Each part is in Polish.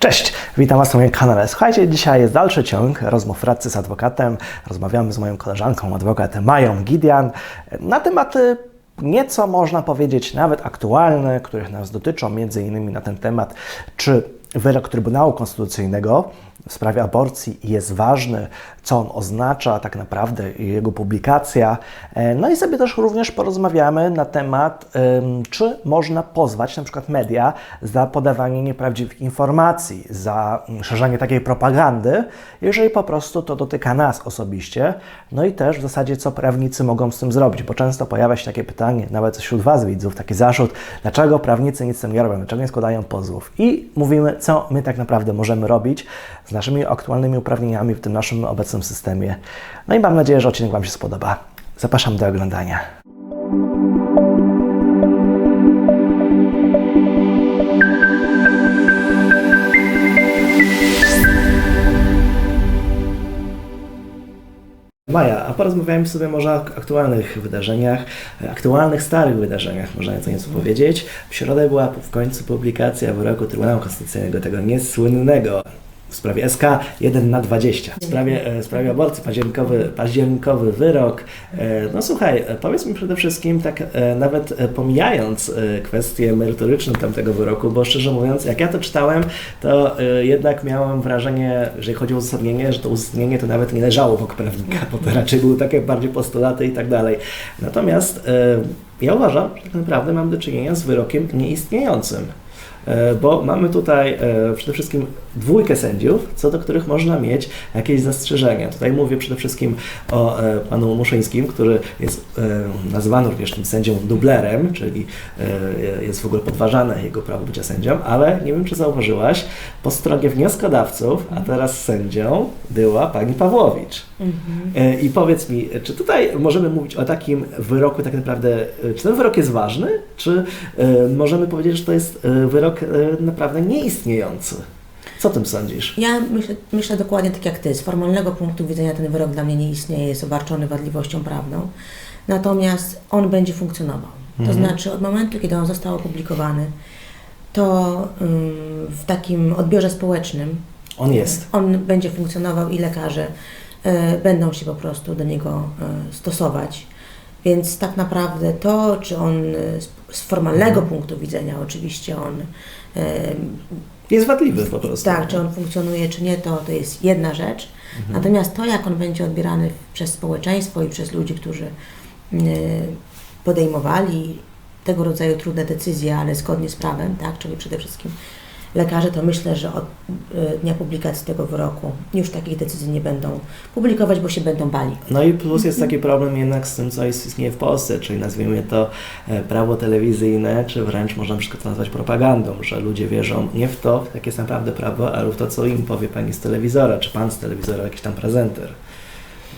Cześć, witam Was na moim kanale. Słuchajcie, dzisiaj jest dalszy ciąg rozmów radcy z adwokatem. Rozmawiamy z moją koleżanką, adwokat Mają Gidian na tematy nieco można powiedzieć nawet aktualne, których nas dotyczą, między innymi na ten temat, czy wyrok Trybunału Konstytucyjnego w sprawie aborcji jest ważny, co on oznacza tak naprawdę jego publikacja. E, No i sobie też również porozmawiamy na temat, czy można pozwać na przykład media za podawanie nieprawdziwych informacji, za mm, szerzenie takiej propagandy, jeżeli po prostu to dotyka nas osobiście. No i też w zasadzie, co prawnicy mogą z tym zrobić, bo często pojawia się takie pytanie, nawet wśród Was widzów, taki zarzut, dlaczego prawnicy nic z tym nie robią, dlaczego nie składają pozwów. I mówimy, co my tak naprawdę możemy robić z naszymi aktualnymi uprawnieniami w tym naszym obecnym systemie. No i mam nadzieję, że odcinek Wam się spodoba. Zapraszam do oglądania. Maja, a porozmawiajmy sobie może o aktualnych wydarzeniach, aktualnych starych wydarzeniach, można co nieco powiedzieć. W środę była w końcu publikacja wyroku Trybunału Konstytucyjnego, tego niesłynnego w sprawie SK 1 na 20. W sprawie, e, w sprawie aborcji, październikowy, październikowy wyrok. E, No słuchaj, e, powiedz mi przede wszystkim, tak nawet pomijając kwestie merytoryczne tamtego wyroku, bo szczerze mówiąc, jak ja to czytałem, to jednak miałem wrażenie, jeżeli chodzi o uzasadnienie, że to uzasadnienie to nawet nie leżało w prawnika, bo to raczej były takie bardziej postulaty i tak dalej. Natomiast ja uważam, że tak naprawdę mam do czynienia z wyrokiem nieistniejącym. E, bo mamy tutaj e, przede wszystkim dwójkę sędziów, co do których można mieć jakieś zastrzeżenia. Tutaj mówię przede wszystkim o e, panu Muszyńskim, który jest nazywany również tym sędzią dublerem, czyli jest w ogóle podważane jego prawo bycia sędzią, ale nie wiem, czy zauważyłaś, po stronie wnioskodawców, a teraz sędzią była pani Pawłowicz. E, I powiedz mi, czy tutaj możemy mówić o takim wyroku tak naprawdę, e, czy ten wyrok jest ważny, czy e, możemy powiedzieć, że to jest wyrok naprawdę nieistniejący? Co o tym sądzisz? Ja myślę, myślę dokładnie tak jak Ty. Z formalnego punktu widzenia ten wyrok dla mnie nie istnieje, jest obarczony wadliwością prawną. Natomiast on będzie funkcjonował. To znaczy od momentu, kiedy on został opublikowany, to ym, w takim odbiorze społecznym On jest. on będzie funkcjonował i lekarze będą się po prostu do niego e, stosować. Więc tak naprawdę to, czy on e, z, formalnego punktu widzenia, oczywiście on e, Jest wadliwy po prostu. tak, czy on funkcjonuje, czy nie, to, to jest jedna rzecz. Natomiast to, jak on będzie odbierany przez społeczeństwo i przez ludzi, którzy podejmowali tego rodzaju trudne decyzje, ale zgodnie z prawem, tak, czyli przede wszystkim lekarze, to myślę, że od y, dnia publikacji tego wyroku już takich decyzji nie będą publikować, bo się będą bali. No i plus jest taki problem jednak z tym, co istnieje w Polsce, czyli nazwijmy to e, prawo telewizyjne, czy wręcz można wszystko to nazwać propagandą, że ludzie wierzą nie w to, jakie jest naprawdę prawo, ale w to, co im powie pani z telewizora, czy pan z telewizora, jakiś tam prezenter.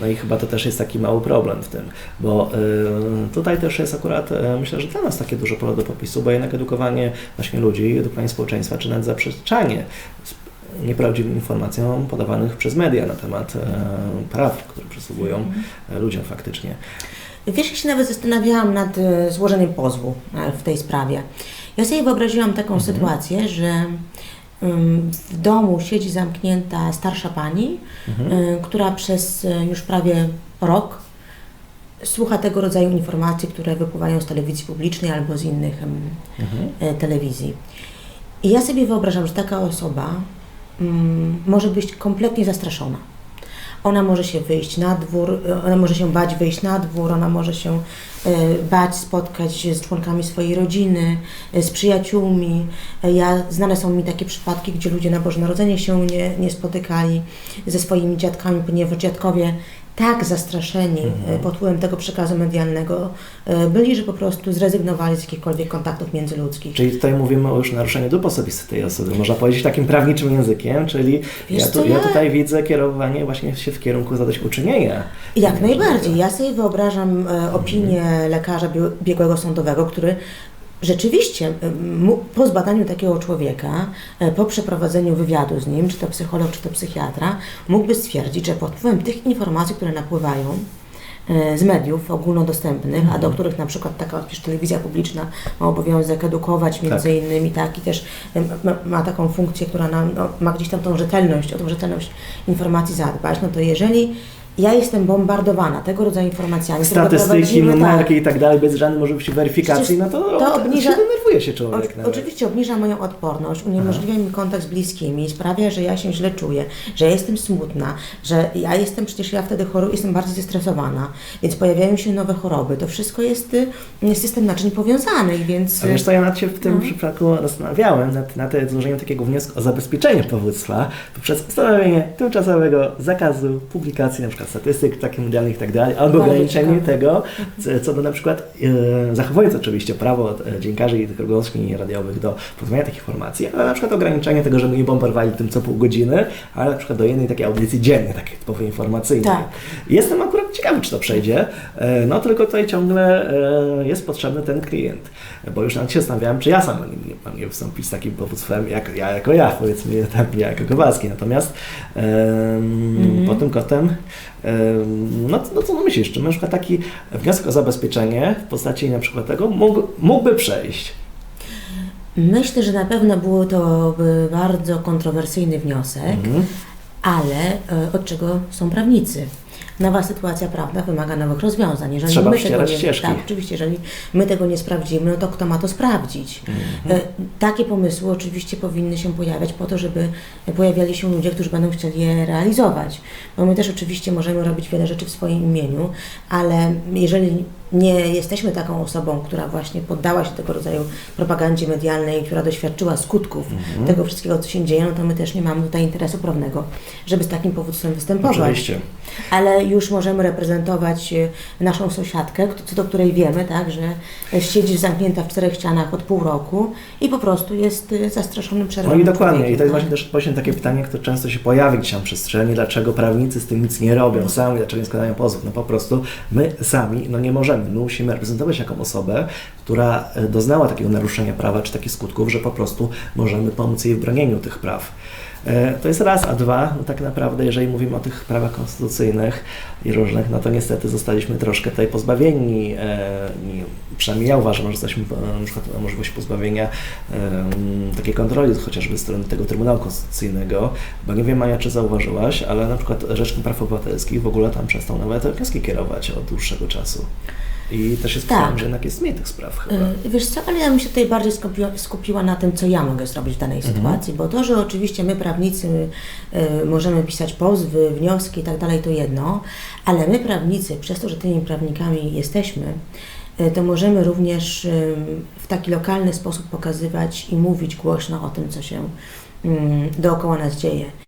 No i chyba to też jest taki mały problem w tym, bo y, tutaj też jest akurat, y, myślę, że dla nas takie duże pole do popisu, bo jednak edukowanie właśnie ludzi, edukowanie społeczeństwa, czy nawet zaprzeczanie nieprawdziwym informacjom podawanych przez media na temat y, praw, które przysługują ludziom faktycznie. Wiesz, ja się nawet zastanawiałam nad złożeniem pozwu w tej sprawie. Ja sobie wyobraziłam taką sytuację, że w domu siedzi zamknięta starsza pani, y, która przez y, już prawie rok słucha tego rodzaju informacji, które wypływają z telewizji publicznej albo z innych ym, e, telewizji. I ja sobie wyobrażam, że taka osoba może być kompletnie zastraszona. Ona może się wyjść na dwór, ona może się bać wyjść na dwór, ona może się e, bać spotkać się z członkami swojej rodziny, e, z przyjaciółmi. E, Ja, znane są mi takie przypadki, gdzie ludzie na Boże Narodzenie się nie, nie spotykali ze swoimi dziadkami, ponieważ dziadkowie tak zastraszeni e, pod wpływem tego przekazu medialnego e, byli, że po prostu zrezygnowali z jakichkolwiek kontaktów międzyludzkich. Czyli tutaj mówimy o już naruszeniu dóbr osobistych tej osoby, można powiedzieć takim prawniczym językiem, czyli Wiesz ja, tu, ja ja- tutaj widzę kierowanie właśnie się w kierunku zadośćucznienia. Jak najbardziej. Ja sobie wyobrażam e, opinię lekarza bie- biegłego sądowego, który rzeczywiście e, po zbadaniu takiego człowieka, e, po przeprowadzeniu wywiadu z nim, czy to psycholog, czy to psychiatra, mógłby stwierdzić, że pod wpływem tych informacji, które napływają e, z mediów ogólnodostępnych, a do których na przykład taka przecież telewizja publiczna ma obowiązek edukować między Tak. innymi, tak, i też ma, ma taką funkcję, która nam, no, ma gdzieś tam tą rzetelność, o tą rzetelność informacji zadbać, no to jeżeli ja jestem bombardowana tego rodzaju informacjami, Statystyki, numerki tak, i tak dalej, bez żadnej możliwości weryfikacji, Przecież no to, to obniża- się denerwuje się człowiek O, oczywiście obniża moją odporność, uniemożliwia mi kontakt z bliskimi, sprawia, że ja się źle czuję, że ja jestem smutna, że ja jestem, przecież ja wtedy choruję, jestem bardzo zestresowana, więc pojawiają się nowe choroby. To wszystko jest y, system naczyń powiązanych, więc... A wiesz co, ja nad się w No. tym przypadku zastanawiałem, nad, nad złożeniem takiego wniosku o zabezpieczenie powództwa poprzez ustanowienie tymczasowego zakazu publikacji na przykład statystyk takich medialnych i tak dalej, albo ograniczenie tego, co, co do na przykład, e, zachowując oczywiście prawo e, dziennikarzy i tych rozgłośni radiowych do podania takich informacji, ale na przykład ograniczenie tego, żeby nie bombardowali tym co pół godziny, ale na przykład do jednej takiej audycji dziennie, takiej typowej informacyjnej. Tak. Jestem akurat ciekawy, czy to przejdzie, e, no tylko tutaj ciągle e, jest potrzebny ten klient, bo już nawet się zastanawiałem, czy ja sam nie, mam nie wystąpić z takim powództwem, jak ja jako ja, powiedzmy, tam ja jako Kowalski. Natomiast em, pod tym kotem, em, no, no co no myślisz, czy na przykład taki wniosek o zabezpieczenie w postaci na przykład tego mógł, mógłby przejść? Myślę, że na pewno był to bardzo kontrowersyjny wniosek, Mhm. ale e, od czego są prawnicy? Nowa sytuacja prawna wymaga nowych rozwiązań. Jeżeli Trzeba my tego nie, ścieżki. tak, oczywiście, jeżeli my tego nie sprawdzimy, no to kto ma to sprawdzić? E, Takie pomysły oczywiście powinny się pojawiać po to, żeby pojawiali się ludzie, którzy będą chcieli je realizować. Bo my też oczywiście możemy robić wiele rzeczy w swoim imieniu, ale jeżeli nie jesteśmy taką osobą, która właśnie poddała się tego rodzaju propagandzie medialnej, która doświadczyła skutków tego wszystkiego, co się dzieje, no to my też nie mamy tutaj interesu prawnego, żeby z takim powództwem występować. Oczywiście. Ale już możemy reprezentować e, naszą sąsiadkę, co do której wiemy, tak, że siedzi zamknięta w czterech ścianach od pół roku i po prostu jest e, zastraszonym No przerwanym i dokładnie. I to jest tak? właśnie też właśnie takie pytanie, które często się pojawia gdzieś w przestrzeni, dlaczego prawnicy z tym nic nie robią sami, dlaczego nie składają pozwów. No po prostu my sami no nie możemy. My musimy reprezentować taką osobę, która e, doznała takiego naruszenia prawa czy takich skutków, że po prostu możemy pomóc jej w bronieniu tych praw. E, To jest raz, a dwa, no tak naprawdę, jeżeli mówimy o tych prawach konstytucyjnych i różnych, no to niestety zostaliśmy troszkę tutaj pozbawieni, e, przynajmniej ja uważam, że jesteśmy e, na przykład możliwość pozbawienia em, takiej kontroli chociażby strony tego Trybunału Konstytucyjnego, bo nie wiem Maja, czy zauważyłaś, ale na przykład Rzecznik Praw Obywatelskich w ogóle tam przestał nawet wnioski kierować od dłuższego czasu. I też jest Tak. tak. że jednak jest mniej tych spraw chyba. Y, Wiesz co, ale ja bym się tutaj bardziej skupiła, skupiła na tym, co ja mogę zrobić w danej Mhm. sytuacji, bo to, że oczywiście my prawnicy y, możemy pisać pozwy, wnioski i tak dalej, to jedno, ale my prawnicy, przez to, że tymi prawnikami jesteśmy, y, to możemy również y, w taki lokalny sposób pokazywać i mówić głośno o tym, co się mm, dookoła nas dzieje.